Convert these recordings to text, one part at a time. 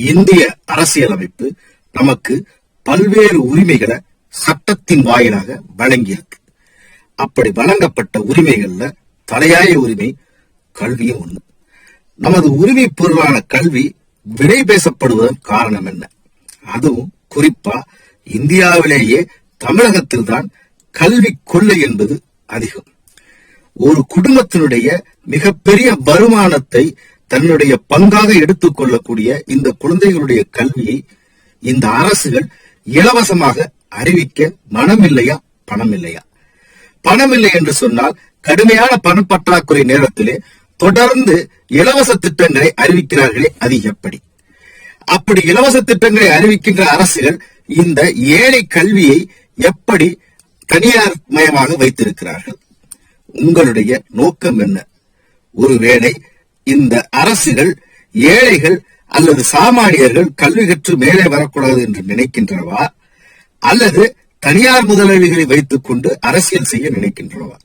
இந்திய அரசியலமைப்பு நமக்கு பல்வேறு உரிமைகளை சட்டத்தின் வாயிலாக வழங்கியிருக்கு. அப்படி வழங்கப்பட்ட உரிமைகள்ல தலையாய உரிமை கல்வியும் ஒண்ணு. நமது உரிமை பொருளான கல்வி விடை பேசப்படுவதன் காரணம் என்ன? அதுவும் குறிப்பா இந்தியாவிலேயே தமிழகத்தில் தான் கல்வி கொள்ளை என்பது அதிகம். ஒரு குடும்பத்தினுடைய மிகப்பெரிய வருமானத்தை தன்னுடைய பங்காக எடுத்துக்கொள்ளக்கூடிய இந்த குழந்தைகளுடைய கல்வியை இந்த அரசுகள் இலவசமாக அறிவிக்க மனம் இல்லையா பணம் இல்லையா பணம் இல்லை என்று சொன்னால் கடுமையான பணப்பற்றாக்குறை நேரத்திலே தொடர்ந்து இலவச திட்டங்களை அறிவிக்கிறார்களே அது எப்படி? அப்படி இலவச திட்டங்களை அறிவிக்கின்ற அரசுகள் இந்த ஏழை கல்வியை எப்படி தனியார் மயமாக வைத்திருக்கிறார்கள்? உங்களுடைய நோக்கம் என்ன? ஒருவேளை இந்த அரசுகள் ஏழைகள் அல்லது சாமானியர்கள் கல்வி கற்று மேலே வரக்கூடாது என்று நினைக்கின்றனவா? அல்லது தனியார் முதலாளிகளை வைத்துக் கொண்டு அரசியல் செய்ய நினைக்கின்றனவா?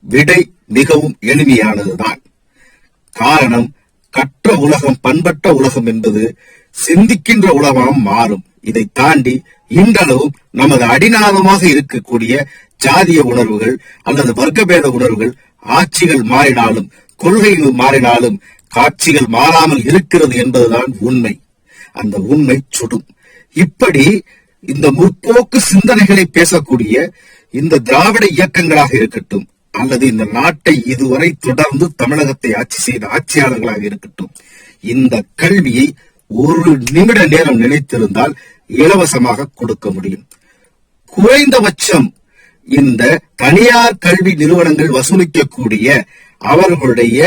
விடை மிகவும் எளிமையானதுதான். காரணம் கற்ற உலகம் பண்பட்ட உலகம் என்பது சிந்திக்கின்ற உலகம் மாறும். இதை தாண்டி இன்றளவும் நமது அடிநாதமாக இருக்கக்கூடிய ஜாதிய உணர்வுகள் அல்லது வர்க்கபேத உணர்வுகள் ஆட்சிகள் மாறினாலும் கொள்கைகள் மாறினாலும் காட்சிகள் மாறாமல் இருக்கிறது என்பதுதான் உண்மை. அந்த உண்மை சுடும். இப்படி இந்த முற்போக்கு சிந்தனைகளை பேசக்கூடிய இந்த திராவிட இயக்கங்களாக இருக்கட்டும் அல்லது இந்த நாட்டை இதுவரை தொடர்ந்து தமிழகத்தை ஆட்சி செய்த ஆட்சியாளர்களாக இருக்கட்டும் இந்த கல்வியை ஒரு நிமிட நேரம் நினைத்திருந்தால் இலவசமாக கொடுக்க முடியும். குறைந்தபட்சம் இந்த தனியார் கல்வி நிறுவனங்கள் வசூலிக்கக்கூடிய அவர்களுடைய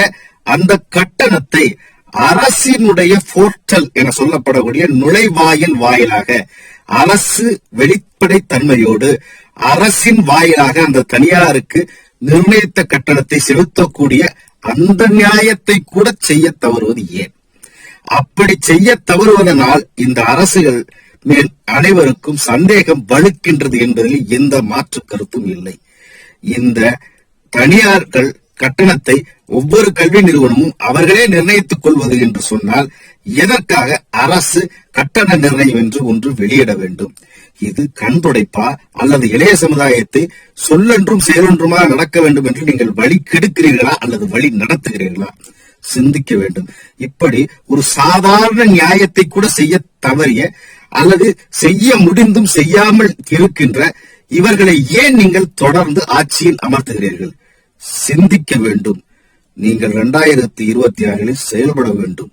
அந்த கட்டணத்தை அரசினுடைய போர்ட்டல் என சொல்லப்படக்கூடிய நுழைவாயில் வாயிலாக அரசு வெளிப்படை தன்மையோடு அரசின் வாயிலாக அந்த தனியாருக்கு நிர்ணயித்த கட்டணத்தை செலுத்தக்கூடிய அந்த நியாயத்தை கூட செய்ய தவறுவது ஏன்? அப்படி செய்ய தவறுவதனால் இந்த அரசுகள் மேல் அனைவருக்கும் சந்தேகம் வலுக்கின்றது என்பதில் எந்த மாற்று கருத்தும் இல்லை. இந்த தனியார்கள் கட்டணத்தை ஒவ்வொரு கல்வி நிறுவனமும் அவர்களே நிர்ணயித்துக் கொள்வது என்று சொன்னால் எதற்காக அரசு கட்டண நிர்ணயம் என்று ஒன்று வெளியிட வேண்டும்? இது கண்துடைப்பா அல்லது இளைய சமுதாயத்தை சொல்லென்றும் செயலொன்றுமா நடக்க வேண்டும் என்று நீங்கள் வழி கெடுக்கிறீர்களா அல்லது வழி நடத்துகிறீர்களா? சிந்திக்க வேண்டும். இப்படி ஒரு சாதாரண நியாயத்தை கூட செய்ய தவறிய அல்லது செய்ய முடிந்தும் செய்யாமல் இருக்கின்ற இவர்களை ஏன் நீங்கள் தொடர்ந்து ஆட்சியில் அமர்த்துகிறீர்கள்? சிந்திக்க வேண்டும். நீங்கள் இரண்டாயிரத்தி இருபத்தி ஆறில் செயல்பட வேண்டும்.